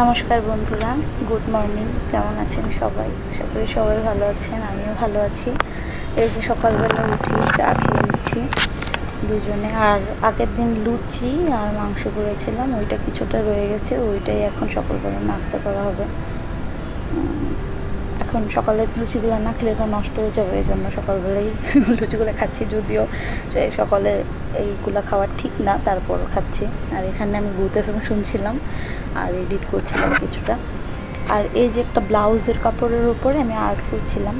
নমস্কার বন্ধুরা good morning কেমন আছেন সবাই? আশা করি সবাই ভালো আছেন, আমিও ভালো আছি। এই যে সকালবেলা উঠি চা খেয়ে নিচ্ছি দুজনে। আর আগের দিন লুচি আর মাংস করেছিলাম, ওইটা কিছুটা রয়ে গেছে, ওইটাই এখন সকালবেলা নাস্তা করা হবে। এখন সকালে লুচিগুলো না খেলে তো নষ্ট হয়ে যাবে, এই জন্য সকালবেলাই লুচিগুলো খাচ্ছি। যদিও সকালে এইগুলো খাওয়া ঠিক না, তারপর খাচ্ছি। আর এখানে আমি বুথ এফ শুনছিলাম, আর এডিট করছিলাম কিছুটা। আর এই যে একটা ব্লাউজের কাপড়ের উপরে আমি আর্ট করছিলাম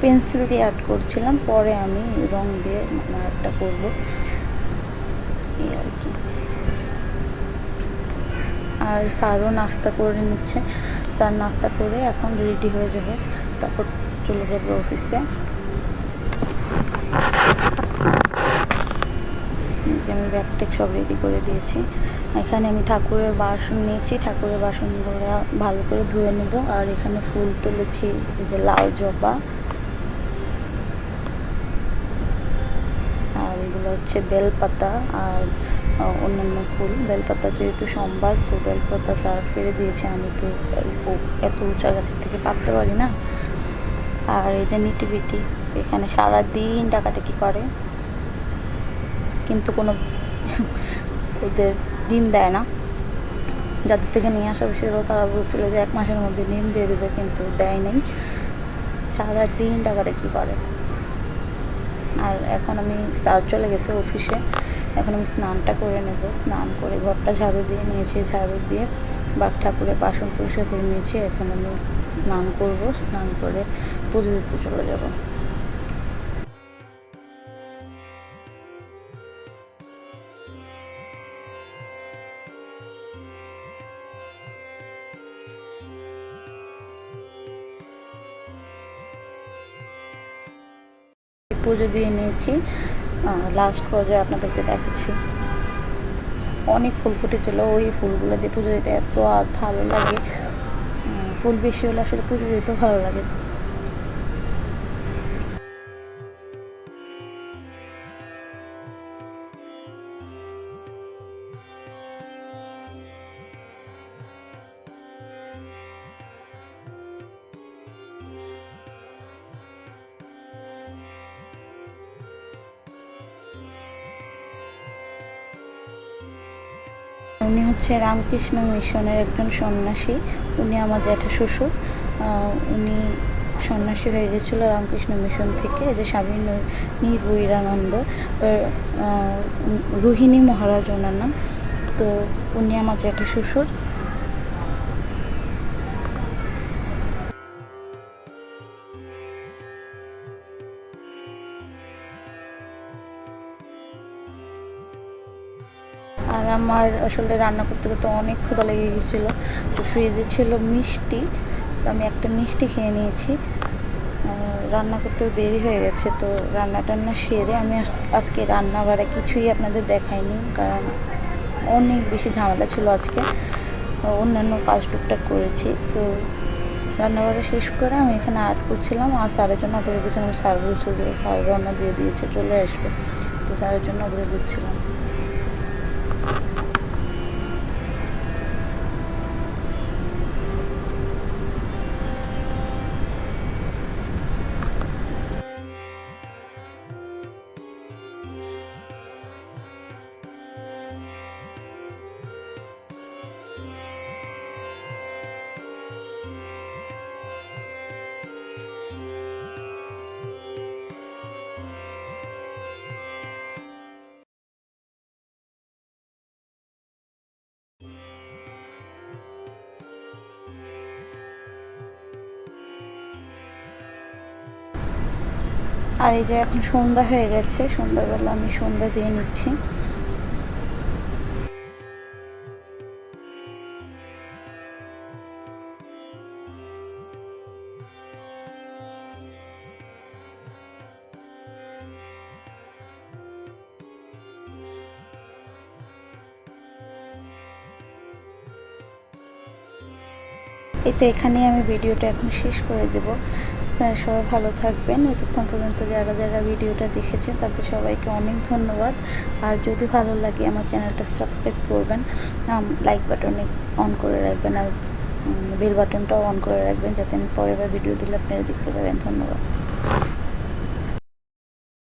পেন্সিল দিয়ে আর্ট করছিলাম, পরে আমি রং দিয়ে মানে আর্টটা করব। এই আর কি। আর স্যারও নাস্তা করে নিচ্ছে। স্যার নাস্তা করে এখন রেডি হয়ে যাবে। তারপর চলে যাবে অফিসে আমি ব্যাগ ট্যাগ সব রেডি করে দিয়েছি। এখানে আমি ঠাকুরের বাসন নিয়েছি। ঠাকুরের বাসনগুলো ভালো করে ধুয়ে নেব। আর এখানে ফুল তুলেছি, এই যে লাল জবা। আর এগুলো হচ্ছে বেলপাতা। আর অন্যান্য ফুল। বেলপাতা যেহেতু সোমবার, তো বেলপাতা স্যার ফেলে দিয়েছে। আমি তো এত উঁচা গাছের থেকে পারতে পারি না। আর এই যে নিটিবিটি এখানে সারা দিন ডাকাটাকি করে। কিন্তু কোনো ওদের ডিম দেয় না। যাদের থেকে নিয়ে আসা হয়েছিল, তারা বলছিল যে এক মাসের মধ্যে ডিম দিয়ে দেবে, কিন্তু দেয় নাই। সারা দিন ডাকাডাকি করে। আর এখন আমি স্যার চলে গেছে অফিসে। এখন আমি স্নানটা করে নেব। স্নান করে ঘরটা ঝাড়ু দিয়ে নিয়েছি, ঝাড়ু দিয়ে বাঘ ঠাকুরের বাসন পরিষ্কার করে নিয়েছি। এখন আমি স্নান করব। স্নান করে পুজো দিতে চলে যাব। পুজো দিয়ে নিয়েছি। লাস্ট পর্যায়ে আপনাদেরকে দেখাচ্ছি। অনেক ফুল ফুটেছিল। ওই ফুলগুলো দিয়ে পুজো দিতে এত ভালো লাগে। ফুল বেশি হলে আসলে পুজো দিতেও ভালো লাগে। উনি হচ্ছে রামকৃষ্ণ মিশনের একজন সন্ন্যাসী। উনি আমার জ্যাঠা শ্বশুর। উনি সন্ন্যাসী হয়ে গেছিল রামকৃষ্ণ মিশন থেকে যে স্বামী নির্বৈরানন্দ রোহিণী মহারাজ ওনার নাম। তো উনি আমার জ্যাঠা শ্বশুর। আর আমার আসলে রান্না করতে করতে অনেক ক্ষুধা লেগে গেছিল। তো ফ্রিজে ছিল মিষ্টি, তো আমি একটা মিষ্টি খেয়ে নিয়েছি। রান্না করতেও দেরি হয়ে গেছে, তো রান্না টান্না সেরে আমি আজ- আজকে রান্না বাড়া কিছুই আপনাদের দেখাইনি, কারণ অনেক বেশি ঝামেলা ছিল আজকে। অন্যান্য কাজ টুকটাক করেছি, তো রান্না বাড়া শেষ করে আমি এখানে আর্ট করছিলাম, আর স্যারের জন্য অপেক্ষা করছিলাম স্যার বলছে যে স্যার রান্না দিয়ে দিয়েছে, চলে আসবে। তো স্যারের জন্য অপেক্ষা করছিলাম। আর এই যে এখন সন্ধ্যা হয়ে গেছে, সন্ধ্যাবেলা আমি সন্ধ্যা দিয়ে নিচ্ছি। এই তো এখানেই আমি ভিডিওটা এখন শেষ করে দেব। আপনারা সবাই ভালো থাকবেন। এতক্ষণ পর্যন্ত যারা যারা ভিডিওটা দেখেছেন, তাদের সবাইকে অনেক ধন্যবাদ। আর যদি ভালো লাগে আমার চ্যানেলটা সাবস্ক্রাইব করবেন লাইক বাটনে অন করে রাখবেন আর বেল বাটনটাও অন করে রাখবেন যাতে আমি পরের বার ভিডিও দিলে আপনারা দেখতে পারেন। ধন্যবাদ।